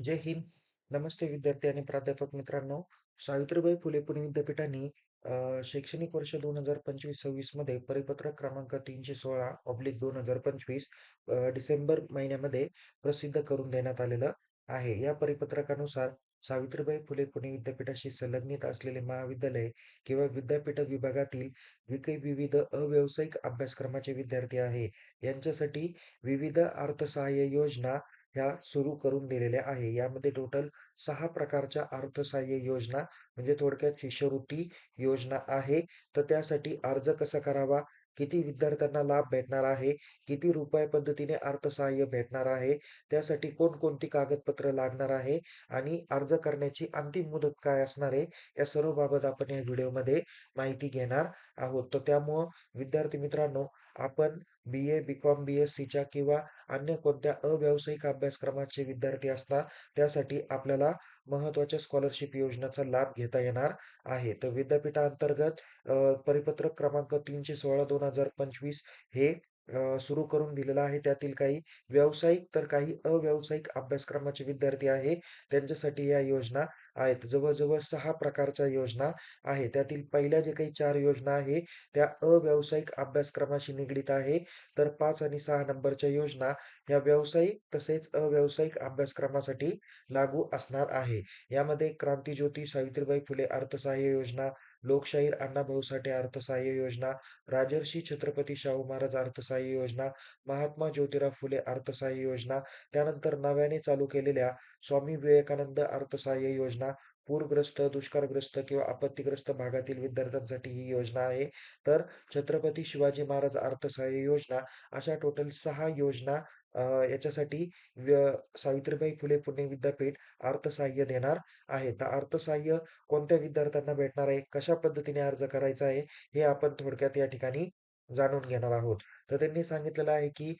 जय हिंद. नमस्ते विद्यार्थी आणि प्राध्यापक मित्रांनो. सावित्रीबाई फुले पुणे विद्यापीठाने अ, शैक्षणिक वर्ष 2025-26 मध्ये परिपत्रक क्रमांक तीनशे सोळा ऑब्लिक दोन हजार पंचवीस डिसेंबर महिन्यामध्ये प्रसिद्ध करून देण्यात आलेलं आहे. या परिपत्रकानुसार सावित्रीबाई फुले पुणे विद्यापीठाशी संलग्नित असलेले महाविद्यालय किंवा विद्यापीठ विभागातील विविध अव्यावसायिक अभ्यासक्रमाचे विद्यार्थी आहे. यांच्यासाठी विविध अर्थसहाय्य योजना ह्या सुरू करून दिलेल्या आहे. यामध्ये टोटल सहा प्रकारच्या अर्थसहाय्य योजना म्हणजे थोडक्यात शिष्यवृत्ती योजना आहे. तर त्यासाठी अर्ज कसा करावा? किती विद्यार्थ्यांना लाभ भेटणार आहे? किती रुपये पद्धतीने अर्थसहाय्य भेटणार आहे? त्यासाठी कोणकोणती कागदपत्र लागणार आहे? आणि अर्ज करण्याची अंतिम मुदत काय असणार आहे? या सर्व बाबत आपण या व्हिडिओमध्ये माहिती घेणार आहोत. तर त्यामुळं विद्यार्थी मित्रांनो, आपण बी-ए, बी-कॉम, बी-एस-सीच्या किंवा अन्य कोणत्या अव्यावसायिक अभ्यासक्रमाचे विद्यार्थी असतात, त्यासाठी आपल्याला महत्त्वाच्या स्कॉलरशिप योजनेचा लाभ घेता येणार आहे. तर विद्यापीठांतर्गत परिपत्रक क्रमांक 316/2025 हे सुरू करून दिलेलं आहे. त्यातील काही व्यावसायिक तर काही अव्यावसायिक अभ्यासक्रमाचे विद्यार्थी आहे, त्यांच्यासाठी या योजना आहेत. जवळजवळ सहा प्रकारच्या योजना आहे. त्यातील पहिल्या जे काही चार योजना आहे, त्या अव्यावसायिक अभ्यासक्रमाशी निगडीत आहे. तर पाच आणि सहा नंबरच्या योजना या व्यावसायिक तसेच अव्यावसायिक अभ्यासक्रमासाठी लागू असणार आहे. यामध्ये क्रांतीज्योती सावित्रीबाई फुले अर्थसहाय्य योजना, लोकशाहीर अण्णाभाऊ साठे अर्थसहाय्य योजना, राजर्षी छत्रपती शाहू महाराज अर्थसहाय्य योजना, महात्मा ज्योतिराव फुले अर्थसहाय्य योजना, त्यानंतर नव्याने चालू केलेल्या स्वामी विवेकानंद अर्थसहाय्य योजना, पूरग्रस्त, दुष्काळग्रस्त किंवा आपत्तीग्रस्त भागातील विद्यार्थ्यांसाठी ही योजना आहे. तर छत्रपती शिवाजी महाराज अर्थसहाय्य योजना अशा टोटल सहा योजना याच्यासाठी सावित्रीबाई फुले पुणे विद्यापीठ अर्थसहाय्य देणार आहे. तर अर्थसहाय्य कोणत्या विद्यार्थ्यांना भेटणार आहे? कशा पद्धतीने अर्ज करायचा आहे? हे आपण थोडक्यात या ठिकाणी जाणून घेणार आहोत. तर त्यांनी सांगितलेलं आहे, की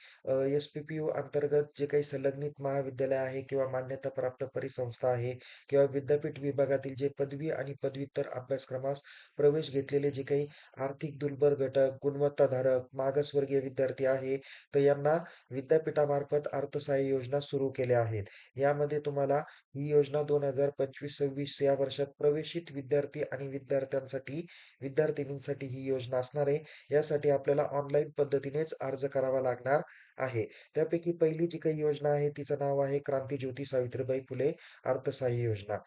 एस-पी-पी-यू अंतर्गत जे काही संलग्नित महाविद्यालय आहे किंवा मान्यताप्राप्त परिसंस्था आहे किंवा विद्यापीठ विभागातील जे पदवी आणि पदव्युत्तर अभ्यासक्रमास प्रवेश घेतलेले जे काही आर्थिक दुर्बल घटक, गुणवत्ताधारक, मागासवर्गीय विद्यार्थी आहे, तर यांना विद्यापीठामार्फत अर्थसहाय्य योजना सुरू केल्या आहेत. यामध्ये तुम्हाला ही योजना 2025-26 या वर्षात प्रवेशित विद्यार्थी आणि विद्यार्थ्यांसाठी विद्यार्थिनींसाठी ही योजना असणार आहे. यासाठी आपल्याला ऑनलाईन पद्धतीने पद्धतीनेच अर्ज करावा लागणार आहे. त्यापैकी पहिली जी काही योजना आहे, तिचं नाव आहे क्रांती ज्योती सावित्रीबाई फुले अर्थसहाय्य योजना.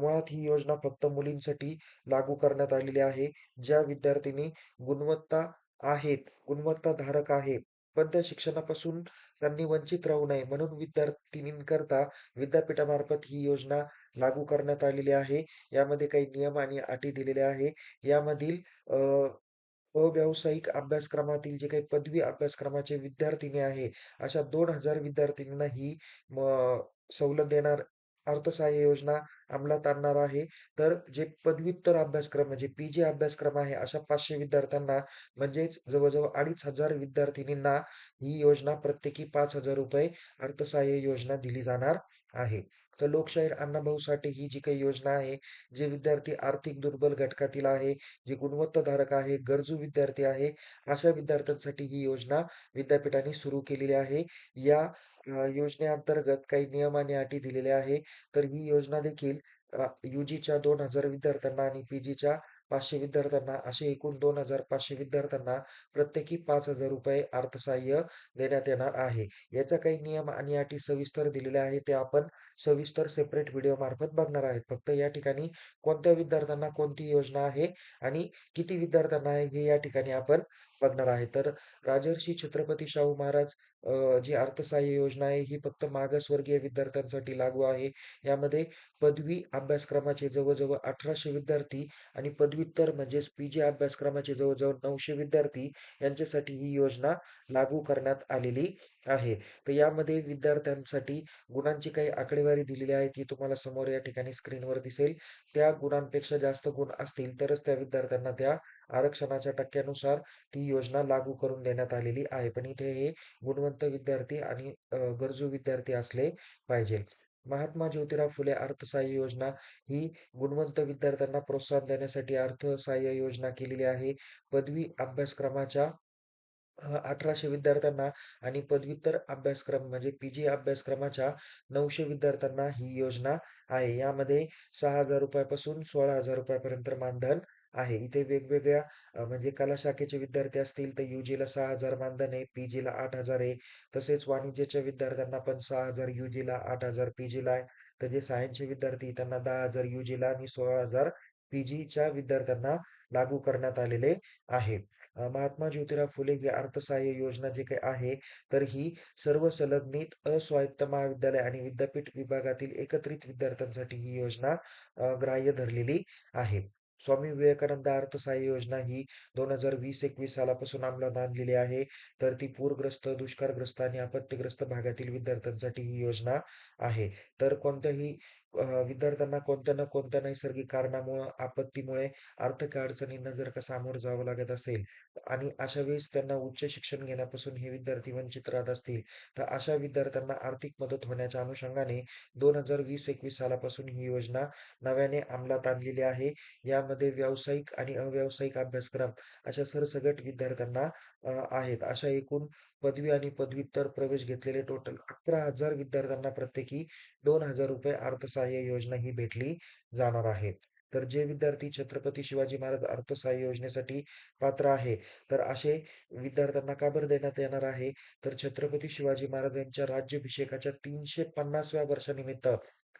मुळात ही योजना फक्त मुलींसाठी लागू करण्यात आलेली आहे. ज्या विद्यार्थिनी गुणवत्ता आहेत, गुणवत्ताधारक आहे, पण त्या शिक्षणापासून त्यांनी वंचित राहू नये म्हणून विद्यार्थिनींकरता विद्यापीठामार्फत ही योजना लागू करण्यात आलेली आहे. यामध्ये काही नियम आणि अटी दिलेल्या आहे. यामधील अव्यावसायिक अभ्यासक्रमातील जे काही पदवी अभ्यासक्रमाचे विद्यार्थिनी आहे, अशा दोन हजार विद्यार्थिनींना ही सवलत देणार अर्थसहाय्य योजना अंमलात आणणार आहे. तर जे पदव्युत्तर अभ्यासक्रम म्हणजे पी-जी अभ्यासक्रम आहे, अशा पाचशे विद्यार्थ्यांना म्हणजेच जवळ-जवळ 2,500 विद्यार्थिनींना ही योजना प्रत्येकी ₹5,000 अर्थसहाय्य योजना दिली जाणार आहे. तर लोकशाहीर अण्णाभाऊ साठे ही जी काही योजना आहे, जे विद्यार्थी आर्थिक दुर्बल घटकातील आहे, जे गुणवत्ताधारक आहे, गरजू विद्यार्थी आहे, अशा विद्यार्थ्यांसाठी ही योजना विद्यापीठाने सुरू केलेली आहे. या योजनेअंतर्गत काही नियम आणि अटी दिलेल्या आहे. तर ही योजना देखील युजीच्या दोन हजार विद्यार्थ्यांना आणि पीजीच्या पाचशे विद्यार्थ्यांना असे एकूण 2,500 विद्यार्थ्यांना प्रत्येकी ₹5,000 अर्थसहाय्य देण्यात येणार आहे. याच्या काही नियम आणि अटी सविस्तर दिलेल्या आहेत. ते आपण सविस्तर सेपरेट व्हिडिओ मार्फत बघणार आहेत. फक्त या ठिकाणी कोणत्या विद्यार्थ्यांना कोणती योजना आहे आणि किती विद्यार्थ्यांना आहे हे या ठिकाणी आपण बघणार आहे. तर राजर्षी छत्रपती शाहू महाराज जी अर्थसहाय्य योजना आहे ही फक्त मागासवर्गीय विद्यार्थ्यांसाठी लागू आहे. यामध्ये पदवी अभ्यासक्रमाचे जवळ-जवळ 1,800 विद्यार्थी आणि पदव्युत्तर म्हणजेच पी-जी अभ्यासक्रमाचे जवळ-जवळ 900 विद्यार्थी यांच्यासाठी ही योजना लागू करण्यात आलेली आहे. तर यामध्ये विद्यार्थ्यांसाठी गुणांची काही आकडेवारी दिलेली आहे, ती तुम्हाला समोर या ठिकाणी स्क्रीनवर दिसेल. त्या गुणांपेक्षा जास्त गुण असतील तरच त्या विद्यार्थ्यांना त्या आरक्षणाच्या टक्क्यानुसार ती योजना लागू करून देण्यात आलेली आहे. पण इथे हे गुणवंत विद्यार्थी आणि गरजू विद्यार्थी असले पाहिजे. महात्मा ज्योतिराव फुले अर्थसहाय्य योजना ही गुणवंत विद्यार्थ्यांना प्रोत्साहन देण्यासाठी अर्थसहाय्य योजना केलेली आहे. पदवी अभ्यासक्रमाच्या अ, 1800 विद्यार्थ्यांना आणि पदव्युत्तर अभ्यासक्रम म्हणजे पी-जी अभ्यासक्रमाच्या 900 विद्यार्थ्यांना ही योजना आहे. यामध्ये ₹6,000 पासून ₹16,000 पर्यंत मानधन आहे. इथे वेगवेगळ्या अ, म्हणजे कला शाखेचे विद्यार्थी असतील तर यू-जीला 6,000 मानधन आहे, पी-जीला 8,000 आहे. तसेच वाणिज्यच्या विद्यार्थ्यांना पण 6,000 यू-जीला, 8,000 पी-जीला आहे. तर जे सायन्सचे विद्यार्थी त्यांना 10,000 यू-जीला आणि 16,000 पी-जीच्या विद्यार्थ्यांना लागू करण्यात आलेले आहे. अ, महात्मा ज्योतिराव फुले ही अर्थसहाय्य योजना जी काही आहे, तर ही सर्व संलग्नित अस्वायत्त महाविद्यालय आणि विद्यापीठ विभागातील एकत्रित विद्यार्थ्यांसाठी ही योजना अ, ग्राह्य धरलेली आहे. स्वामी विवेकानंद अर्थसहाय्य योजना ही 2020-21 सालापासून अंमलात आणलेली आहे. तर ती पूरग्रस्त, दुष्काळग्रस्त आणि आपत्तीग्रस्त भागातील विद्यार्थ्यांसाठी ही योजना आहे. तर कोणत्याही विद्यार्थ्यांना कोणत्या ना कोणत्या नैसर्गिक कारणामुळं, आपत्तीमुळे आर्थिक अडचणींना जर का सामोरं जावं लागत असेल आणि अशा वेळेस त्यांना उच्च शिक्षण घेण्यापासून हे विद्यार्थी वंचित राहत असतील, तर अशा विद्यार्थ्यांना आर्थिक मदत होण्याच्या अनुषंगाने 2020-21 सालापासून ही योजना नव्याने अंमलात आणलेली आहे. यामध्ये व्यावसायिक आणि अव्यावसायिक अभ्यासक्रम अशा सरसगट विद्यार्थ्यांना आहेत. अशा एकूण पदवी आणि पदव्युत्तर प्रवेश घेतलेले टोटल 11,000 विद्यार्थ्यांना प्रत्येकी ₹2,000 अर्थसहाय्य योजना ही भेटली जाणार आहे. तर जे विद्यार्थी छत्रपती शिवाजी महाराज अर्थसहाय्य योजनेसाठी पात्र आहे, तर असे विद्यार्थ्यांना का बरं देण्यात येणार आहे? तर छत्रपती शिवाजी महाराज यांच्या राज्याभिषेकाच्या 350व्या वर्षानिमित्त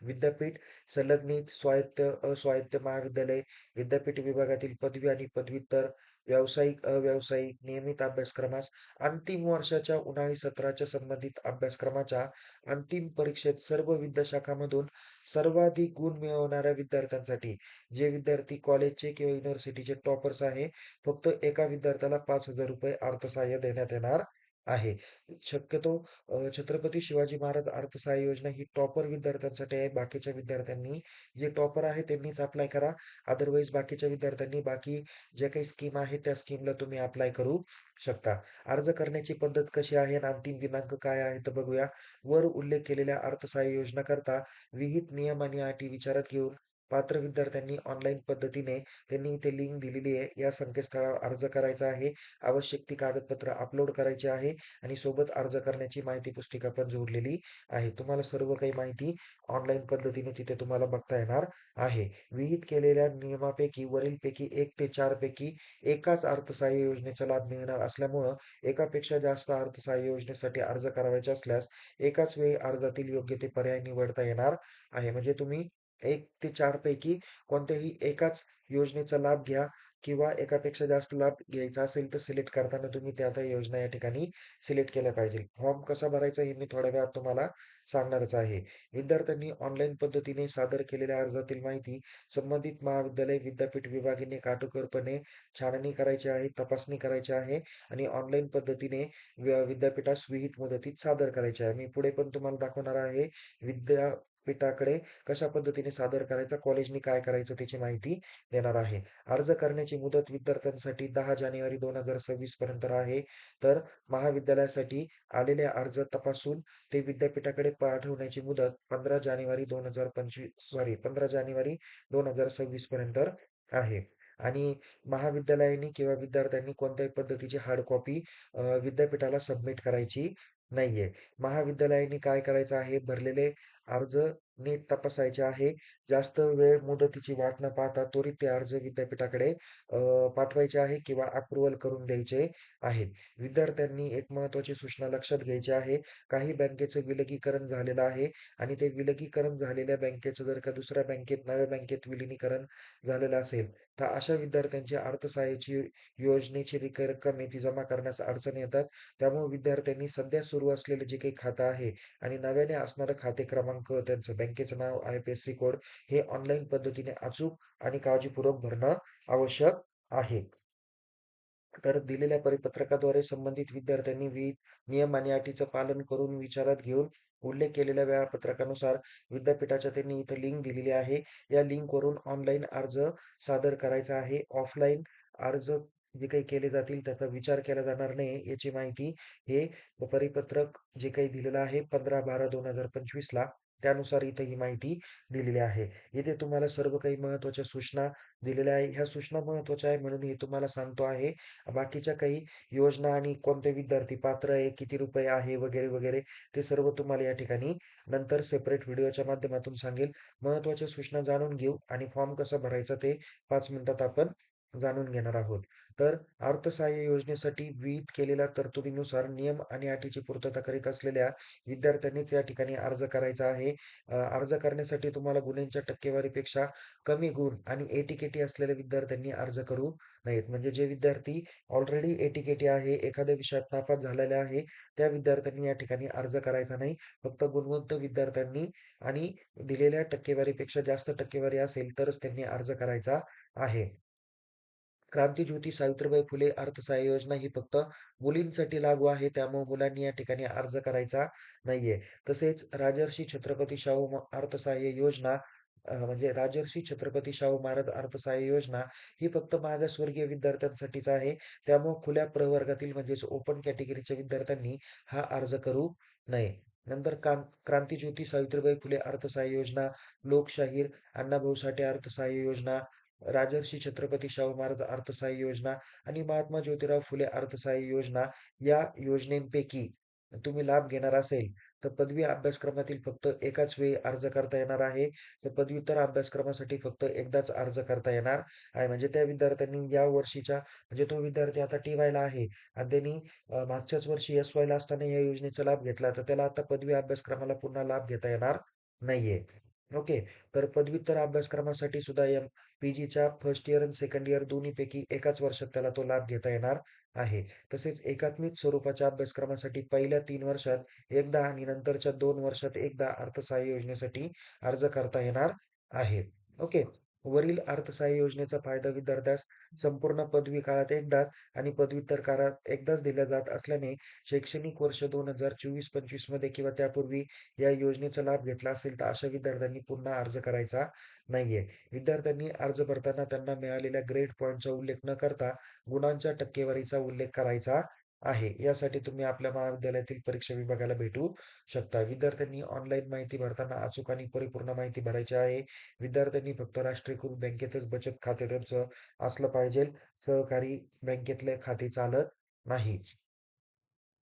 विद्यापीठ संलग्नित स्वायत्त, अस्वायत्त महाविद्यालय, विद्यापीठ विभागातील पदवी आणि पदव्युत्तर, व्यावसायिक, अव्यावसायिक, नियमित अभ्यासक्रमास अंतिम वर्षाच्या उन्हाळी सत्राच्या संबंधित अभ्यासक्रमाच्या अंतिम परीक्षेत सर्व विद्याशाखांमधून सर्वाधिक गुण मिळवणाऱ्या विद्यार्थ्यांसाठी, जे विद्यार्थी कॉलेजचे किंवा युनिव्हर्सिटीचे टॉपर्स आहे, फक्त एका विद्यार्थ्याला ₹5,000 अर्थसहाय्य देण्यात येणार आहे. शक्यतो अ, छत्रपती शिवाजी महाराज अर्थसहाय्य योजना ही टॉपर विद्यार्थ्यांसाठी आहे. बाकीच्या विद्यार्थ्यांनी जे टॉपर आहे त्यांनीच अप्लाय करा. अदरवाईज बाकीच्या विद्यार्थ्यांनी बाकी ज्या काही स्कीम आहे त्या स्कीमला तुम्ही अप्लाय करू शकता. अर्ज करण्याची पद्धत कशी आहे आणि अंतिम दिनांक काय आहे तर बघूया. वर उल्लेख केलेल्या अर्थसहाय्य योजनाकरता विहित नियम आणि अटी विचारात घेऊन पात्र विद्यार्थ्यांनी ऑनलाईन पद्धतीने त्यांनी इथे लिंक दिलेली आहे. या संकेतस्थळावर अर्ज करायचा आहे. आवश्यक ती कागदपत्र अपलोड करायची आहे आणि सोबत अर्ज करण्याची माहिती पुस्तिका पण जोडलेली आहे. तुम्हाला सर्व काही माहिती ऑनलाईन पद्धतीने तिथे तुम्हाला बघता येणार आहे. विहित केलेल्या नियमापैकी वरीलपैकी एक ते चार पैकी एकाच अर्थसहाय्य योजनेचा लाभ मिळणार असल्यामुळं एकापेक्षा जास्त अर्थसहाय्य योजनेसाठी अर्ज करावायचे असल्यास एकाच वेळी अर्जातील योग्य ते पर्याय निवडता येणार आहे. म्हणजे तुम्ही एक ते चार पैकी कोणत्याही एकाच योजनेचा लाभ घ्या किंवा एकापेक्षा जास्त लाभ घ्यायचा असेल तर सिलेक्ट करताना तुम्ही त्या त्या योजना या ठिकाणी सिलेक्ट केल्या पाहिजे. फॉर्म कसा भरायचा हे मी थोड्या वेळात तुम्हाला सांगणारच आहे. विद्यार्थ्यांनी ऑनलाईन पद्धतीने सादर केलेल्या अर्जातील माहिती संबंधित महाविद्यालय, विद्यापीठ विभागाने काटोकरपणे छाननी करायची आहे, तपासणी करायची आहे आणि ऑनलाईन पद्धतीने विद्यापीठास विहित मुदतीत सादर करायची आहे. मी पुढे पण तुम्हाला दाखवणार आहे विद्या व्यासपीठाकडे कशा पद्धतीने सादर करायचा, कॉलेजनी काय करायचं त्याची माहिती देणार आहे. अर्ज करण्याची मुदत विद्यार्थ्यांसाठी दहा जानेवारी 2026 पर्यंत आहे. तर महाविद्यालयासाठी आलेले अर्ज तपासून ते विद्यापीठाकडे पाठवण्याची मुदत 15 जानेवारी 2025 सॉरी 15 जानेवारी 2026 पर्यंत आहे. आणि महाविद्यालयाने किंवा विद्यार्थ्यांनी कोणत्याही पद्धतीची हार्ड कॉपी विद्यापीठाला सबमिट करायची नाहीये. महाविद्यालयाने काय करायचं आहे, भरलेले अर्ज नीट तपासायचे आहे. जास्त वेळ मुदतीची वाट न पाहता त्वरित ते अर्ज विद्यापीठाकडे पाठवायचे आहे किंवा अप्रुव्हल करून द्यायचे आहे विद्यार्थ्यांनी एक महत्त्वाची सूचना लक्षात घ्यायची आहे. काही बँकेचं विलगीकरण झालेलं आहे आणि ते विलगीकरण झालेल्या बँकेचं जर का दुसऱ्या बँकेत, नव्या बँकेत विलिनीकरण झालेलं असेल, तर अशा विद्यार्थ्यांची अर्थसहाय्याची योजनेची रक्कम जमा करण्यास अडचण येतात. त्यामुळे विद्यार्थ्यांनी सध्या सुरू असलेलं जे काही खातं आहे आणि नव्याने असणारं खाते क्रमांक, त्यांचं बँकेचं नाव, I P S C code हे ऑनलाईन पद्धतीने अचूक आणि काळजीपूर्वक भरणं आवश्यक आहे. तर दिलेल्या परिपत्रकाद्वारे संबंधित विद्यार्थ्यांनी विविध नियम आणि अटीचं पालन करून विचारात घेऊन उल्लेख केलेल्या वेळापत्रकानुसार विद्यापीठाच्या त्यांनी इथं लिंक दिलेली आहे. या लिंकवरून ऑनलाईन अर्ज सादर करायचा आहे. ऑफलाईन अर्ज जे काही केले जातील त्याचा विचार केला जाणार नाही याची माहिती हे परिपत्रक जे काही दिलेलं आहे 15/12/2025 ला त्यानुसार इथे ही माहिती दिलेली आहे. इथे तुम्हाला सर्व काही महत्त्वाच्या सूचना दिलेल्या आहे. ह्या सूचना महत्त्वाच्या आहे म्हणून मी तुम्हाला सांगतो आहे. बाकीच्या काही योजना आणि कोणते विद्यार्थी पात्र आहे, किती रुपये आहे वगैरे, वगैरे ते सर्व तुम्हाला या ठिकाणी नंतर सेपरेट व्हिडिओच्या माध्यमातून सांगेल. महत्त्वाच्या सूचना जाणून घेऊ आणि फॉर्म कसा भरायचा ते पाच मिनिटात आपण जाणून घेणार आहोत. तर अर्थसहाय्य योजनेसाठी विहित केलेल्या तरतुदीनुसार नियम आणि अटीची पूर्तता करीत असलेल्या विद्यार्थ्यांनीच या ठिकाणी अर्ज करायचा आहे. अर्ज करण्यासाठी तुम्हाला गुन्ह्यांच्या टक्केवारीपेक्षा कमी गुण आणि एटीकेटी असलेल्या विद्यार्थ्यांनी अर्ज करू नयेत. म्हणजे जे विद्यार्थी ऑलरेडी एटीकेटी आहे, एखाद्या विषयात नापास झालेले आहे, त्या विद्यार्थ्यांनी या ठिकाणी अर्ज करायचा नाही. फक्त गुणवंत विद्यार्थ्यांनी आणि दिलेल्या टक्केवारीपेक्षा जास्त टक्केवारी असेल तरच त्यांनी अर्ज करायचा आहे. क्रांतीज्योती सावित्रीबाई फुले अर्थसहाय्य योजना ही फक्त मुलींसाठी लागू आहे. त्यामुळे मुलांनी या ठिकाणी अर्ज करायचा नाहीये. तसेच राजर्षी छत्रपती शाहू अर्थसहाय्य योजना म्हणजे राजर्षी छत्रपती शाहू महाराज अर्थसहाय्य योजना ही फक्त मागासवर्गीय विद्यार्थ्यांसाठीच आहे. त्यामुळे खुल्या प्रवर्गातील म्हणजेच ओपन कॅटेगरीच्या विद्यार्थ्यांनी हा अर्ज करू नये. नंतर क्रांतीज्योती सावित्रीबाई फुले अर्थसहाय्य योजना, लोकशाहीर अण्णाभाऊ साठे अर्थसहाय्य योजना, राजर्षी छत्रपती शाहू महाराज अर्थसहाय्य योजना आणि महात्मा ज्योतिराव फुले अर्थसहाय्य योजना या योजनेपैकी तुम्ही लाभ घेणार असेल, तर पदवी अभ्यासक्रमातील फक्त एकाच वेळी अर्ज करता येणार आहे. तर पदव्युत्तर अभ्यासक्रमासाठी फक्त एकदाच अर्ज करता येणार आहे. म्हणजे त्या विद्यार्थ्यांनी या वर्षीच्या म्हणजे तो विद्यार्थी आता टी-वायला आहे आणि त्यांनी मागच्याच वर्षी एस-वायला असताना या योजनेचा लाभ घेतला, तर त्याला आता पदवी अभ्यासक्रमाला पुन्हा लाभ घेता येणार नाहीये. ओके. तर पदव्युत्तर अभ्यासक्रमासाठी सुद्धा एम पी-जीच्या फर्स्ट इयर आणि सेकंड इयर दोन्हीपैकी एकाच वर्षात त्याला तो लाभ घेता येणार आहे. तसेच एकात्मिक स्वरूपाच्या अभ्यासक्रमासाठी पहिल्या तीन वर्षात एकदा आणि नंतरच्या दोन वर्षात एकदा अर्थसहाय्य योजनेसाठी अर्ज करता येणार आहे. ओके. वरील अर्थसहाय्य योजनेचा फायदा विद्यार्थ्यास संपूर्ण पदवी काळात एकदाच आणि पदव्युत्तर काळात एकदाच दिला जात असल्याने शैक्षणिक वर्ष 2024-25 मध्ये किंवा त्यापूर्वी या योजनेचा लाभ घेतला असेल, तर अशा विद्यार्थ्यांनी पुन्हा अर्ज करायचा नाहीये. विद्यार्थ्यांनी अर्ज भरताना त्यांना मिळालेल्या ग्रेड पॉईंटचा उल्लेख न करता गुणांच्या टक्केवारीचा उल्लेख करायचा आहे. यासाठी तुम्ही आपल्या महाविद्यालयातील परीक्षा विभागाला भेटू शकता. विद्यार्थ्यांनी ऑनलाईन माहिती भरताना अचूक आणि परिपूर्ण माहिती भरायची आहे. विद्यार्थ्यांनी फक्त राष्ट्रीयकृत बँकेतच बचत खाते असलं पाहिजे. सहकारी बँकेतले खाते चालत नाही.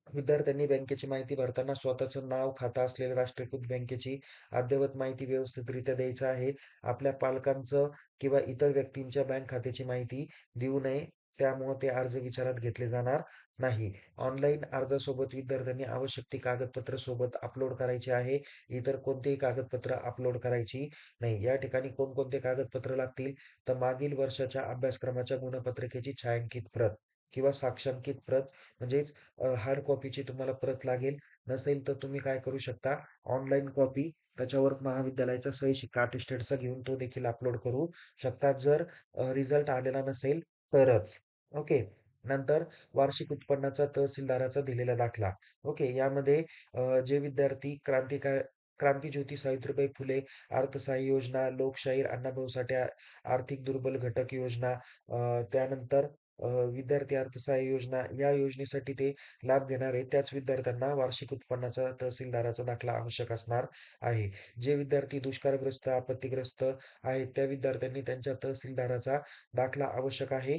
विद्यार्थ्यांनी बँकेची माहिती भरताना स्वतःचं नाव, खाता असलेल्या राष्ट्रीयकृत बँकेची अद्ययावत माहिती व्यवस्थितरित्या द्यायचं आहे. आपल्या पालकांचं किंवा इतर व्यक्तींच्या बँक खात्याची माहिती देऊ नये. त्यामुळे ते अर्ज विचारात घेतले जाणार नाही. ऑनलाईन अर्जासोबत विद्यार्थ्यांनी आवश्यक ती कागदपत्र सोबत अपलोड करायची आहे. इतर कोणतीही कागदपत्र अपलोड करायची नाही. या ठिकाणी कोणकोणते कागदपत्र लागतील, तर मागील वर्षाच्या अभ्यासक्रमाच्या गुणपत्रिकेची छायांकित प्रत किंवा साक्षांकित प्रत म्हणजेच हार्ड कॉपीची तुम्हाला प्रत लागेल. नसेल तर तुम्ही काय करू शकता, ऑनलाईन कॉपी त्याच्यावर महाविद्यालयाचा सही शिक्का अटेस्टेडचा घेऊन तो देखील अपलोड करू शकता. जर रिझल्ट आलेला नसेल तरच. ओके. नंतर वार्षिक उत्पन्नाचा तहसीलदाराचा दिलेला दाखला. ओके. यामध्ये जे विद्यार्थी क्रांतिका क्रांतीज्योती सावित्रीबाई फुले अर्थसहाय्य योजना, लोकशाहीर अण्णाभाऊ साठे आर्थिक दुर्बल घटक योजना, त्यानंतर विद्यार्थी अर्थसहाय्य योजना या योजनेसाठी ते लाभ घेणारे त्याच विद्यार्थ्यांना वार्षिक उत्पन्नाचा तहसीलदाराचा दाखला आवश्यक असणार आहे. जे विद्यार्थी दुष्काळग्रस्त, आपत्तीग्रस्त आहेत, त्या विद्यार्थ्यांनी त्यांच्या तहसीलदाराचा दाखला आवश्यक आहे.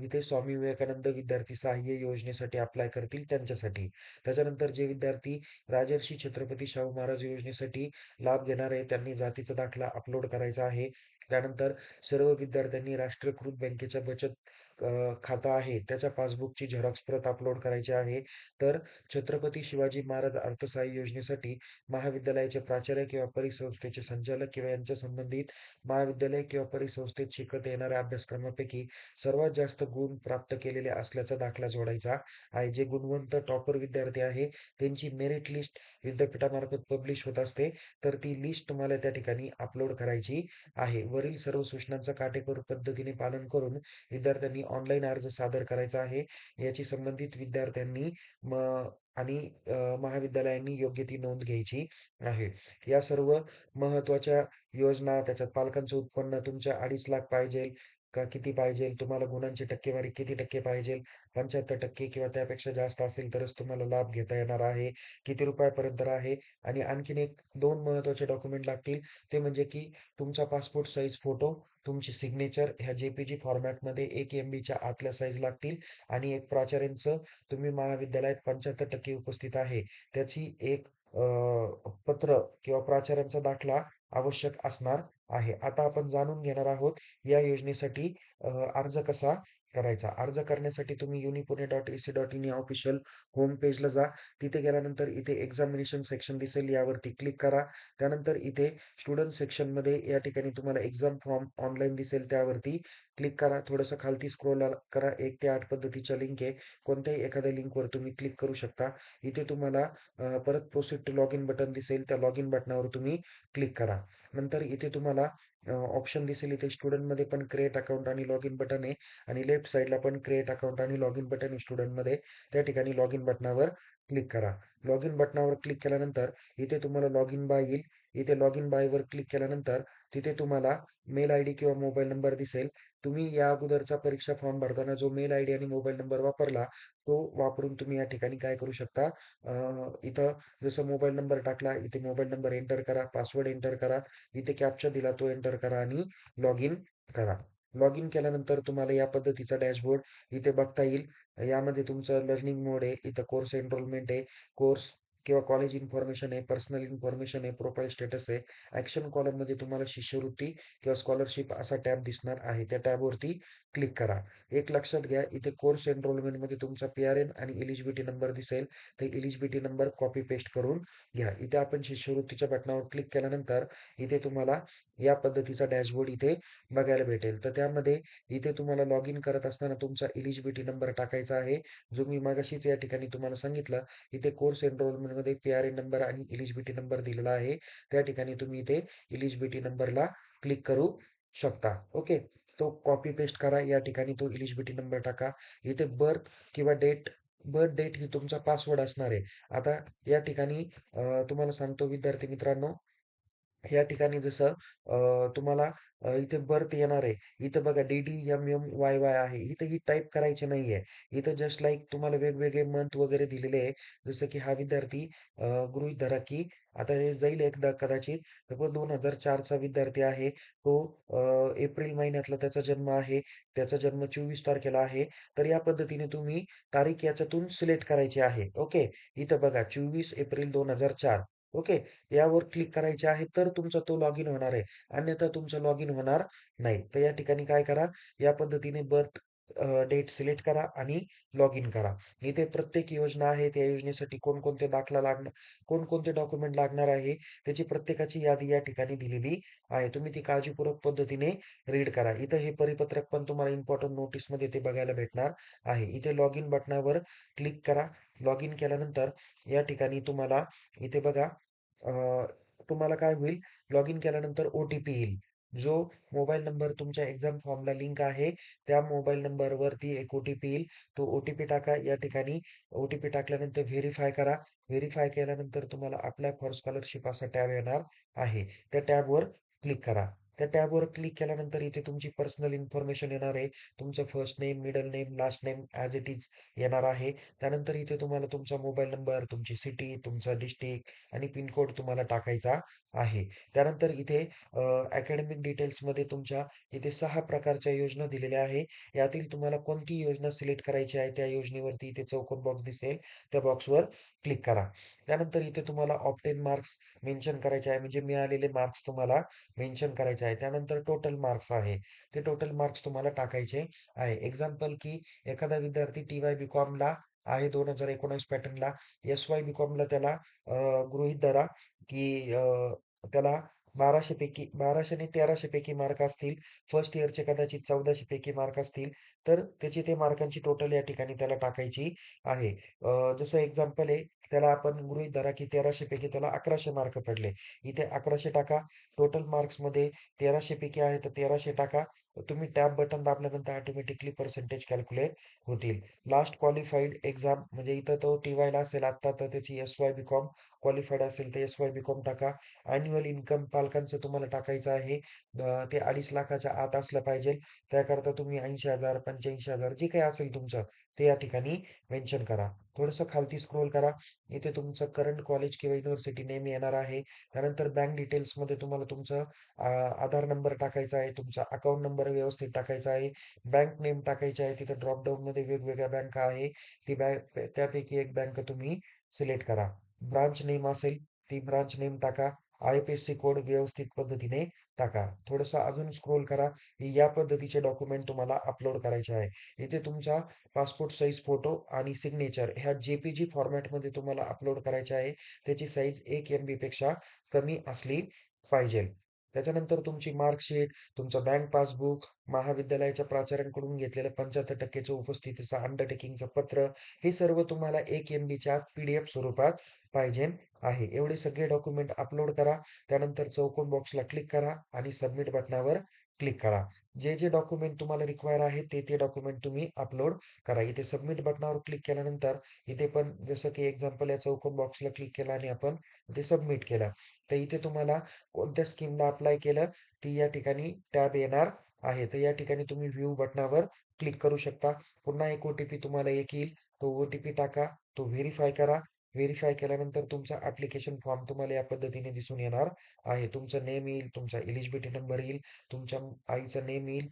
जिथे स्वामी विवेकानंद विद्यार्थी सहाय्य योजनेसाठी अप्लाय करतील त्यांच्यासाठी. त्याच्यानंतर जे विद्यार्थी राजर्षी छत्रपती शाहू महाराज योजनेसाठी लाभ घेणार आहे, त्यांनी जातीचा दाखला अपलोड करायचा आहे. त्यानंतर सर्व विद्यार्थ्यांनी राष्ट्रीयकृत बँकेच्या बचत खातं आहे, त्याच्या पासबुकची झेरॉक्स प्रत अपलोड करायची आहे. तर छत्रपती शिवाजी महाराज अर्थसहाय्य योजनेसाठी महाविद्यालयाचे प्राचार्य किंवा परिसंस्थेचे संचालक किंवा यांच्या संबंधित महाविद्यालय किंवा परिसंस्थेत शिकत येणाऱ्या अभ्यासक्रमापैकी सर्वात जास्त गुण प्राप्त केलेले असल्याचा दाखला जोडायचा आहे. जे गुणवंत टॉपर विद्यार्थी आहे, त्यांची मेरिट लिस्ट विद्यापीठामार्फत पब्लिश होत असते. तर ती लिस्ट तुम्हाला त्या ठिकाणी अपलोड करायची आहे. वरील सर्व सूचनांचं काटेकोर पद्धतीने पालन करून विद्यार्थ्यांनी ऑनलाईन अर्ज सादर करायचा आहे. याची संबंधित विद्यार्थ्यांनी आणि महाविद्यालयांनी योग्य ती नोंद घ्यायची आहे. या सर्व महत्त्वाच्या योजना त्याच्यात पालकांचं उत्पन्न तुमच्या 2.5 लाख पाहिजे. का किती पाहिजे तुम्हाला गुणांची टक्केवारी किती टक्के पाहिजे पंच्याहत्तर टक्के किंवा त्यापेक्षा जास्त असेल तरच तुम्हाला लाभ घेता येणार आहे. किती रुपयापर्यंत आहे? आणि आणखीन एक दोन महत्त्वाचे डॉक्युमेंट लागतील. ते म्हणजे की तुमचा पासपोर्ट साईज फोटो, तुमची सिग्नेचर ह्या जेपीजी फॉर्मॅटमध्ये एक एम बीच्या आतल्या साईज लागतील आणि एक प्राचार्यांचं तुम्ही महाविद्यालयात 75% उपस्थित आहे, त्याची एक पत्र किंवा प्राचार्यांचा दाखला आवश्यक असणार आहे. आता आपण जाणून घेणार आहोत या योजनेसाठी अर्ज कसा करायचा. अर्ज करण्यासाठी तुम्ही unipune.ac.in या ऑफिशियल होम पेजला जा. तिथे गेल्यानंतर इथे एक्झामिनेशन सेक्शन दिसेल यावरती क्लिक करा. त्यानंतर इथे स्टुडंट सेक्शनमध्ये या ठिकाणी तुम्हाला एक्झाम फॉर्म ऑनलाईन दिसेल त्यावरती क्लिक करा. थोडंसं खालती स्क्रोल करा. एक ते आठ पद्धतीच्या लिंक आहे. कोणत्याही एखाद्या लिंकवर तुम्ही क्लिक करू शकता. इथे तुम्हाला परत proceed to log in button दिसेल. त्या लॉग इन बटनावर तुम्ही क्लिक करा. नंतर इथे तुम्हाला ऑप्शन दिसेल इथे स्टुडंटमध्ये पण क्रिएट अकाउंट आणि लॉग इन बटन आहे आणि लेफ्ट साईडला पण क्रिएट अकाउंट आणि लॉग इन बटन स्टुडंटमध्ये. त्या ठिकाणी लॉग इन बटनावर क्लिक करा. लॉग इन बटनावर क्लिक केल्यानंतर इथे तुम्हाला लॉग इन बाय येईल. इथे लॉग इन बाय बायवर क्लिक केल्यानंतर तिथे तुम्हाला मेल आयडी किंवा मोबाईल नंबर दिसेल. तुम्ही या अगोदरचा परीक्षा फॉर्म भरताना जो मेल आयडी आणि मोबाईल नंबर वापरला, तो वापरून तुम्ही या ठिकाणी काय करू शकता इथं जसं मोबाईल नंबर टाकला, इथे मोबाईल नंबर एंटर करा, पासवर्ड एंटर करा, इथे कॅप्चा दिला तो एंटर करा आणि लॉग इन करा. लॉग इन केल्यानंतर तुम्हाला या पद्धतीचा डॅशबोर्ड इथे बघता येईल. यामध्ये तुमचं लर्निंग मोड आहे, इथं कोर्स एनरोलमेंट आहे, कोर्स किंवा कॉलेज इन्फॉर्मेशन आहे, पर्सनल इन्फॉर्मेशन आहे, प्रोफाईल स्टेटस आहे. ॲक्शन कॉलममध्ये तुम्हाला शिष्यवृत्ती किंवा स्कॉलरशिप असा टॅब दिसणार आहे. त्या टॅबवरती क्लिक करा. एक लक्षात घ्या, इथे कोर्स एनरोलमेंटमध्ये तुमचा पी-आर-एन आणि एलिजिबिलिटी नंबर दिसेल. ते एलिजिबिलिटी नंबर कॉपी पेस्ट करून घ्या. इथे आपण शिष्यवृत्तीच्या बटनावर क्लिक केल्यानंतर इथे तुम्हाला या पद्धतीचा डॅशबोर्ड इथे बघायला भेटेल. तर त्यामध्ये इथे तुम्हाला लॉग इन करत असताना तुमचा एलिजिबिलिटी नंबर टाकायचा आहे. जो मी मागाशीच या ठिकाणी तुम्हाला सांगितलं. इथे कोर्स एनरोलमेंट मध्ये पी आर ए नंबर आणि इलिजिबिलिटी नंबर दिलेला आहे. त्या ठिकाणी तुम्ही इथे इलिजिबिलिटी नंबरला क्लिक करू शकता. ओके. तो कॉपी पेस्ट करा. या ठिकाणी तो इलिजिबिलिटी नंबर टाका. इथे बर्थ किंवा डेट बर्थ डेट ही तुमचा पासवर्ड असणार आहे. आता या ठिकाणी तुम्हाला सांगतो विद्यार्थी मित्रांनो, या ठिकाणी जसं तुम्हाला इथे बर्थ येणार आहे. इथं बघा डी-डी-एम-एम-वाय-वाय आहे. इथं ही टाईप करायची नाहीये. इथं जस्ट लाईक तुम्हाला वेगवेगळे मंथ वगैरे दिलेले आहे. जसं की हा विद्यार्थी गृहित गृहीत धरा की आता हे जाईल एकदा कदाचित. तर 2004 चा विद्यार्थी आहे. तो एप्रिल महिन्यातला त्याचा जन्म आहे. त्याचा जन्म 24 तारखेला आहे. तर या पद्धतीने तुम्ही तारीख याच्यातून सिलेक्ट करायची आहे. ओके. इथं बघा 24 एप्रिल 2004 ओके. यावर क्लिक करायचे आहे तर तुमचा तो लॉग इन होणार आहे. अन्यथा तुमचं लॉग इन होणार नाही. तर या ठिकाणी काय करा, या पद्धतीने बर्थ डेट सिलेक्ट करा आणि लॉग इन करा. इथे प्रत्येक योजना आहे. त्या योजनेसाठी कोणकोणते दाखला लागणार कोणकोणते डॉक्युमेंट लागणार आहे, त्याची प्रत्येकाची यादी या ठिकाणी दिलेली आहे. तुम्ही ती काळजीपूर्वक पद्धतीने रीड करा. इथं हे परिपत्रक पण तुम्हाला इम्पोर्टंट नोटीसमध्ये ते बघायला भेटणार आहे. इथे लॉग इन बटनावर क्लिक करा. लॉग इन केल्यानंतर या ठिकाणी तुम्हाला इथे बघा तुम्हाला काय होईल, लॉग इन केल्यानंतर ओ-टी-पी येईल. जो मोबाईल नंबर तुमच्या एक्झाम फॉर्मला लिंक आहे, त्या मोबाईल नंबरवरती एक ओ-टी-पी येईल. तो ओ-टी-पी टाका. या ठिकाणी ओ-टी-पी टाकल्यानंतर व्हेरीफाय करा. व्हेरीफाय केल्यानंतर तुम्हाला अप्लाय फॉर स्कॉलरशिप असा टॅब येणार आहे. त्या टॅबवर क्लिक करा. त्या टॅबवर क्लिक केल्यानंतर इथे तुमची पर्सनल इन्फॉर्मेशन येणार आहे. तुमचं first name, middle name, last name as it is येणार आहे. त्यानंतर इथे तुम्हाला तुमचा मोबाईल नंबर, तुमची सिटी, तुमचा डिस्ट्रिक्ट आणि पिनकोड तुम्हाला टाकायचा आहे. त्यानंतर इथे अकॅडमिक डिटेल्समध्ये तुमच्या इथे सहा प्रकारच्या योजना दिलेल्या आहे. यातील तुम्हाला कोणती योजना सिलेक्ट करायची आहे, त्या योजनेवरती इथे चौकोन बॉक्स दिसेल. त्या बॉक्सवर क्लिक करा. त्यानंतर इथे तुम्हाला ऑप्टेन मार्क्स मेन्शन करायचे आहे. म्हणजे मिळालेले मार्क्स तुम्हाला मेन्शन करायचे आहे. त्यानंतर टोटल मार्क्स आहे. ते टोटल मार्क्स तुम्हाला टाकायचे आहे. एक्झाम्पल की एखादा विद्यार्थी टी-वाय बी-कॉमला आहे 2019 पॅटर्नला. एस-वाय बी-कॉमला त्याला गृहित गृहीत धरा की त्याला बाराशे पैकी बाराशे आणि तेराशे पैकी मार्क असतील. फर्स्ट इयरचे कदाचित चौदाशे पैकी मार्क असतील. तर त्याची ते मार्कांची टोटल या ठिकाणी त्याला टाकायची आहे. जसं एक्झाम्पल आहे, त्याला आपण गृहीत धरा की तेराशे पैकी त्याला अकराशे मार्क पडले. इथे अकराशे टाका. टोटल मार्क्समध्ये तेराशे पैकी आहे तर तेराशे टाका तुम्ही टॅब बटन दाबल्यानंतर ऑटोमॅटिकली पर्सेंटेज कॅल्क्युलेट होतील. लास्ट क्वालिफाईड एक्झाम म्हणजे इथं तो टी-वायला असेल आता तर त्याची एस-वाय बी-कॉम क्वालिफाईड असेल तर एस-वाय बी-कॉम टाका. ॲन्युअल इन्कम पालकांचं तुम्हाला टाकायचं आहे. ते 2.5 लाखाच्या आत असलं पाहिजे. त्याकरता तुम्ही 80,000, 85,000 जे काही असेल तुमचं ते या ठिकाणी मेन्शन करा. थोडंसं खालती स्क्रोल करा. इथे तुमचं करंट कॉलेज किंवा युनिव्हर्सिटी नेम येणार आहे. त्यानंतर बँक डिटेल्समध्ये तुम्हाला तुमचं आधार नंबर टाकायचा आहे. तुमचा अकाउंट नंबर व्यवस्थित टाकायचा आहे. बँक नेम टाकायची आहे. तिथं ड्रॉप डाउनमध्ये वेगवेगळ्या बँका आहे. ती बँक त्यापैकी एक बँक तुम्ही सिलेक्ट करा. ब्रांच नेम असेल, ती ब्रांच नेम टाका. आय-एफ-एस-सी कोड व्यवस्थित पद्धतीने टाका. थोडंसं अजून स्क्रोल करा. या पद्धतीचे डॉक्युमेंट तुम्हाला अपलोड करायचे आहे. इथे तुमचा पासपोर्ट साइज फोटो आणि सिग्नेचर ह्या जे-पी-जी फॉर्मॅटमध्ये तुम्हाला अपलोड करायचे आहे. त्याची साईज एक एम-बीपेक्षा कमी असली पाहिजे. त्याच्यानंतर तुमची मार्कशीट, तुमचं बँक पासबुक, महाविद्यालयाच्या प्राचार्यांकडून घेतलेलं 75% उपस्थितीचं अंडरटेकिंगचं पत्र, हे सर्व तुम्हाला एक एम-बीच्या आत पी-डी-एफ स्वरूपात पाहिजे आहे. एवढे सगळे डॉक्युमेंट अपलोड करा. त्यानंतर चौकोन बॉक्सला क्लिक करा आणि सबमिट बटणावर क्लिक करा. जे, जे डॉक्युमेंट तुम्हाला रिक्वायर आहे ते, ते डॉक्युमेंट तुम्ही अपलोड करा. इथे सबमिट बटनावर क्लिक केल्यानंतर इथे पण जसं की एक्झाम्पल या चौकोन बॉक्सला क्लिक केला आणि आपण ते सबमिट केलं. तर इथे तुम्हाला कोणत्या स्कीमला अप्लाय केलं ती या ठिकाणी टॅब येणार आहे. तर या ठिकाणी तुम्ही व्ह्यू बटनावर क्लिक करू शकता. पुन्हा एक ओ-टी-पी तुम्हाला एक येईल. तो ओ-टी-पी टाका. तो व्हेरीफाय करा. व्हेरिफाय केल्यानंतर तुमचा ऍप्लिकेशन फॉर्म तुम्हाला या पद्धतीने दिसून येणार आहे. तुमचं नेम येईल, तुमचा एलिजिबिलिटी नंबर येईल, तुमच्या आईचं नेम येईल,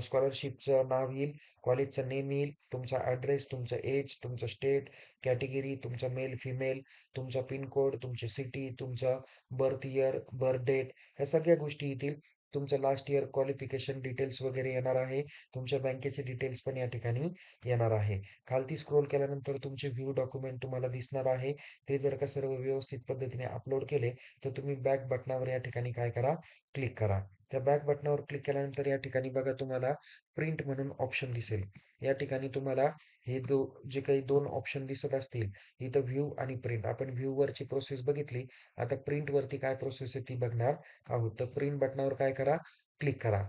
स्कॉलरशिपचं नाव येईल, कॉलेजचं नेम येईल, तुमचा ॲड्रेस, तुमचं एज, तुमचं स्टेट, कॅटेगरी, तुमचा मेल, फिमेल, तुमचा पिनकोड, तुमची सिटी, तुमचं बर्थ इयर, बर्थ डेट ह्या सगळ्या गोष्टी येतील. तुमचं लास्ट इयर क्वालिफिकेशन डिटेल्स वगैरे येणार आहे. तुमच्या बँकेचे डिटेल्स पण या ठिकाणी येणार आहे. खालती स्क्रोल केल्यानंतर तुमचे व्ह्यू डॉक्युमेंट तुम्हाला दिसणार आहे. ते जर का सर्व व्यवस्थित पद्धतीने अपलोड केले, तर तुम्ही बॅक बटनावर या ठिकाणी काय करा, क्लिक करा. त्या बॅक बटनावर क्लिक केल्यानंतर या ठिकाणी बघा तुम्हाला प्रिंट म्हणून ऑप्शन दिसेल. या ठिकाणी तुम्हाला हे दो जे काही दोन ऑप्शन दिसत असतील, इथं व्ह्यू आणि प्रिंट. आपण व्ह्यू वरची प्रोसेस बघितली. आता प्रिंट वरती काय प्रोसेस आहे ती बघणार आहोत. तर प्रिंट बटनावर काय करा, क्लिक करा.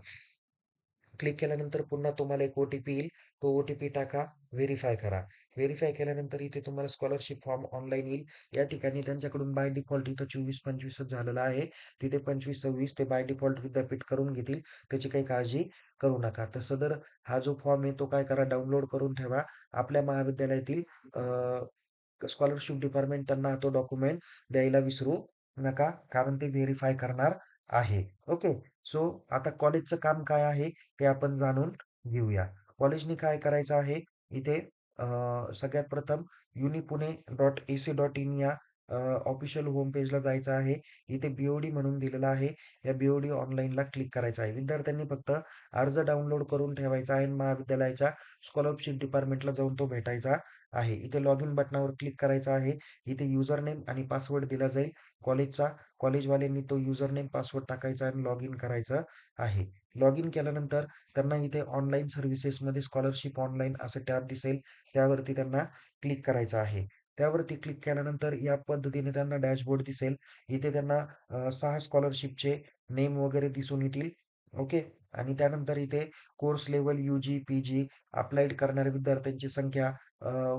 क्लिक केल्यानंतर पुन्हा तुम्हाला एक ओ-टी-पी येईल. तो ओ-टी-पी टाका, व्हेरीफाय करा. व्हेरीफाय केल्यानंतर इथे तुम्हाला स्कॉलरशिप फॉर्म ऑनलाईन येईल. या ठिकाणी त्यांच्याकडून बाय डिफॉल्ट इथं 24-25च झालेलं आहे. तिथे 25-26 ते बाय डिफॉल्ट विद्यापीठ करून घेतील. त्याची काही काळजी करू नका. तर सदर हा जो फॉर्म आहे तो काय करा डाउनलोड करून ठेवा. आपल्या महाविद्यालयातील स्कॉलरशिप डिपार्टमेंट त्यांना तो डॉक्युमेंट द्यायला विसरू नका. कारण ते व्हेरीफाय करणार आहे. ओके. सो आता कॉलेजचं काम काय आहे ते आपण जाणून घेऊया. कॉलेजनी काय करायचं आहे, इथे सगळ्यात प्रथम Unipune dot A C dot in या ऑफिशियल होम पेजला जायचं आहे. इथे बी-ओ-डी म्हणून दिलेलं आहे. या बी-ओ-डी ऑनलाईनला क्लिक करायचं आहे. विद्यार्थ्यांनी फक्त अर्ज डाउनलोड करून ठेवायचा आहे आणि महाविद्यालयाच्या स्कॉलरशिप डिपार्टमेंटला जाऊन तो भेटायचा आहे. इथे लॉग इन बटनावर क्लिक करायचं आहे. इथे युजर नेम आणि पासवर्ड दिला जाईल कॉलेजचा. कॉलेजवाल्यांनी तो युजर नेम, पासवर्ड टाकायचा आणि लॉग इन करायचं आहे. लॉग इन केल्यानंतर त्यांना इथे ऑनलाईन सर्व्हिसेसमध्ये स्कॉलरशिप ऑनलाईन असं टॅब दिसेल. त्यावरती त्यांना क्लिक करायचं आहे. त्यावरती क्लिक केल्यानंतर या पद्धतीने त्यांना डॅशबोर्ड दिसेल. इथे त्यांना सहा स्कॉलरशिपचे नेम वगैरे दिसून येतील. ओके. आणि त्यानंतर इथे course level U G, P G applied करणाऱ्या विद्यार्थ्यांची संख्या,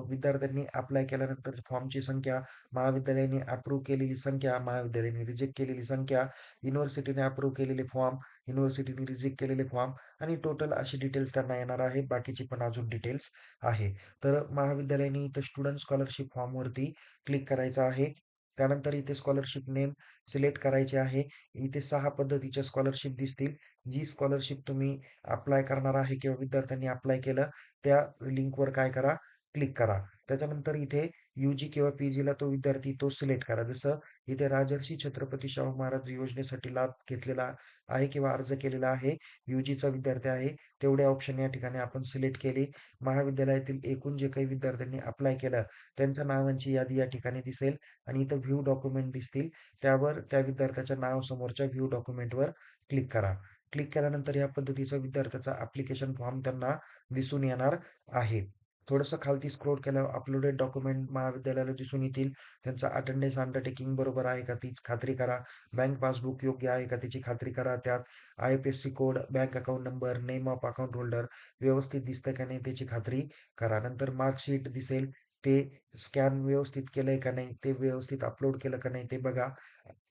विद्यार्थ्यांनी अप्लाय केल्यानंतर फॉर्मची संख्या, महाविद्यालयाने अप्रूव्ह केलेली संख्या, महाविद्यालयाने रिजेक्ट केलेली संख्या, युनिव्हर्सिटीने अप्रूव्ह केलेले फॉर्म, युनिव्हर्सिटीने रिजेक्ट केलेले फॉर्म आणि टोटल अशी डिटेल्स त्यांना येणार आहे. बाकीची पण अजून डिटेल्स आहे. तर महाविद्यालयाने इथं स्टुडंट स्कॉलरशिप फॉर्मवरती क्लिक करायचं आहे. त्यानंतर इथे स्कॉलरशिप नेम सिलेक्ट करायचे आहे. इथे सहा पद्धतीच्या स्कॉलरशिप दिसतील. जी स्कॉलरशिप तुम्ही अप्लाय करणार आहे किंवा विद्यार्थ्यांनी अप्लाय केलं, त्या लिंकवर काय करा, क्लिक करा. त्याच्यानंतर इथे यूजी किंवा पीजीला तो विद्यार्थी तो सिलेक्ट करा. जसं इथे राजर्षी छत्रपती शाहू महाराज योजनेसाठी लाभ घेतलेला आहे किंवा अर्ज केलेला आहे. यूजीचा विद्यार्थी आहे. तेवढे ऑप्शन या ठिकाणी आपण सिलेक्ट केले. महाविद्यालयातील एकूण जे काही विद्यार्थ्यांनी अप्लाय केलं, त्यांच्या नावांची यादी या ठिकाणी दिसेल आणि इथं व्ह्यू डॉक्युमेंट दिसतील. त्यावर त्या विद्यार्थ्याच्या नाव समोरच्या व्ह्यू डॉक्युमेंटवर क्लिक करा. क्लिक केल्यानंतर या पद्धतीचा विद्यार्थ्याचा अप्लिकेशन फॉर्म त्यांना दिसून येणार आहे. थोडंसं खालती स्क्रोल केल्यावर अपलोडेड डॉक्युमेंट महाविद्यालयाला दिसून येतील. त्यांचा अटेंडन्स अंडरटेकिंग बरोबर आहे का तीच खात्री करा. बँक पासबुक योग्य आहे का त्याची खात्री करा. त्यात IFSC code, bank account number, name of account holder व्यवस्थित दिसतं का नाही त्याची खात्री करा. नंतर मार्कशीट दिसेल, ते स्कॅन व्यवस्थित केलंय का नाही, ते व्यवस्थित अपलोड केलं का नाही ते बघा.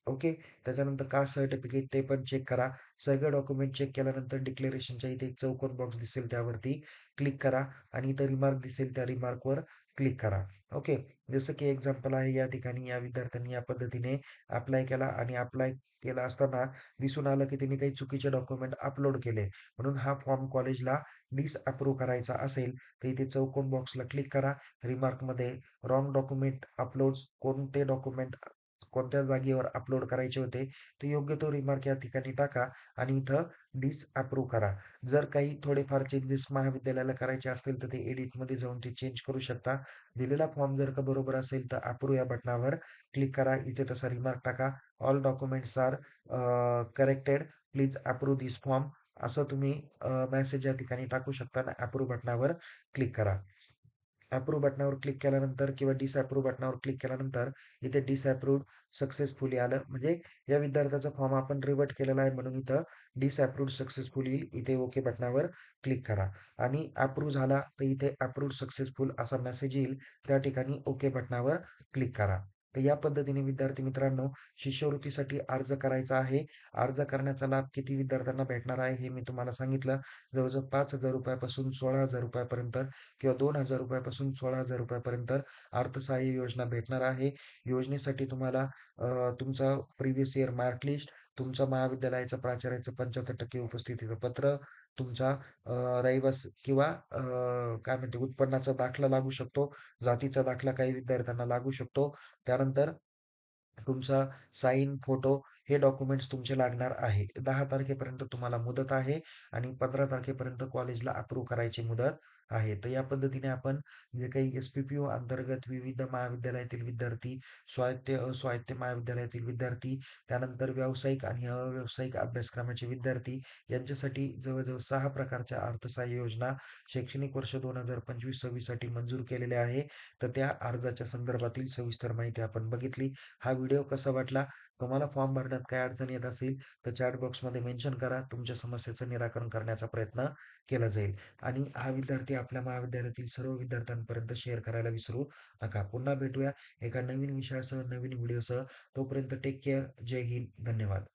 ओके. त्याच्यानंतर कास्ट सर्टिफिकेट ते पण चेक करा. सगळे डॉक्युमेंट चेक केल्यानंतर डिक्लेरेशनच्या इथे एक चौकोन बॉक्स दिसेल त्यावरती क्लिक करा आणि इथं रिमार्क दिसेल त्या रिमार्कवर क्लिक करा. ओके. जसं की एक्झाम्पल आहे या ठिकाणी या विद्यार्थ्यांनी या पद्धतीने अप्लाय केला आणि अप्लाय केला असताना दिसून आलं की त्यांनी काही चुकीचे डॉक्युमेंट अपलोड केले. म्हणून हा फॉर्म कॉलेजला डिसअप्रूव्ह करायचा असेल, तर इथे चौकोन बॉक्सला क्लिक करा. रिमार्कमध्ये रॉंग डॉक्युमेंट अपलोड कोणते डॉक्युमेंट कोणत्या जागेवर अपलोड करायचे होते, ते योग्य तो रिमार्क या ठिकाणी टाका आणि इथं डिस अप्रूव्ह करा. जर काही थोडेफार चेंजेस महाविद्यालयाला करायचे असतील, तर ते एडिटमध्ये जाऊन ते चेंज करू शकता. दिलेला फॉर्म जर का बरोबर असेल, तर अप्रूव्ह या बटनावर क्लिक करा. इथे तसा रिमार्क टाका. All documents are corrected. Please approve this form असं तुम्ही मेसेज या ठिकाणी टाकू शकता आणि अप्रूव्ह बटनावर क्लिक करा. अप्रूव्ह बटनावर क्लिक केल्यानंतर किंवा डिसअप्रूव्ह बटनावर क्लिक केल्यानंतर इथे डिसअप्रूव्ह सक्सेसफुली आलं. म्हणजे या विद्यार्थ्याचा फॉर्म आपण रिवर्ट केलेला आहे म्हणून इथं डिसअप्रूव्ड सक्सेसफुल येईल. इथे ओके बटनावर क्लिक करा आणि अप्रूव्ह झाला तर इथे अप्रूव्ह सक्सेसफुल असा मेसेज येईल. त्या ठिकाणी ओके बटनावर क्लिक करा. तर या पद्धतीने विद्यार्थी मित्रांनो, शिष्यवृत्तीसाठी अर्ज करायचा आहे. अर्ज करण्याचा लाभ किती विद्यार्थ्यांना भेटणार आहे हे मी तुम्हाला सांगितलं. जवळजवळ पाच हजार रुपयापासून सोळा हजार रुपयापर्यंत किंवा दोन हजार रुपयापासून सोळा हजार रुपयापर्यंत अर्थसहाय्य योजना भेटणार आहे. योजनेसाठी तुम्हाला तुमचा प्रिव्हियस इयर मार्क लिस्ट, तुमच्या महाविद्यालयाच्या प्राचार्याचं 75% उपस्थितीचं पत्र, तुमचा रहिवास किंवा काय म्हणते उत्पन्नाचा दाखला लागू शकतो. जातीचा दाखला काही विद्यार्थ्यांना लागू शकतो. त्यानंतर तुमचा साईन फोटो हे डॉक्युमेंट्स तुमचे लागणार आहे. दहा तारखेपर्यंत तुम्हाला मुदत आहे आणि 15 तारखेपर्यंत कॉलेजला अप्रूव्ह करायची मुदत आहे. तर या पद्धतीने आपण जे काही एस-पी-पी-ओ अंतर्गत विविध महाविद्यालयातील विद्यार्थी, स्वायत्त, अस्वायत्त महाविद्यालयातील विद्यार्थी, त्यानंतर व्यावसायिक आणि अव्यावसायिक अभ्यासक्रमाचे विद्यार्थी यांच्यासाठी जवळ-जवळ 6 प्रकारच्या अर्थसहाय्य योजना शैक्षणिक वर्ष 2025-26 साठी मंजूर केलेल्या आहे. तर त्या अर्जाच्या संदर्भातील सविस्तर माहिती आपण बघितली. हा व्हिडिओ कसा वाटला? तुम्हाला फॉर्म भरण्यात काय अडचण येत असेल, तर चॅट बॉक्समध्ये मेन्शन करा. तुमच्या समस्येचं निराकरण करण्याचा प्रयत्न केला जाईल आणि हा विद्यार्थी आपल्या महाविद्यालयातील सर्व विद्यार्थ्यांपर्यंत शेअर करायला विसरू नका. पुन्हा भेटूया एका नवीन विषयासह, नवीन व्हिडिओसह. तोपर्यंत टेक केअर. जय हिंद. धन्यवाद.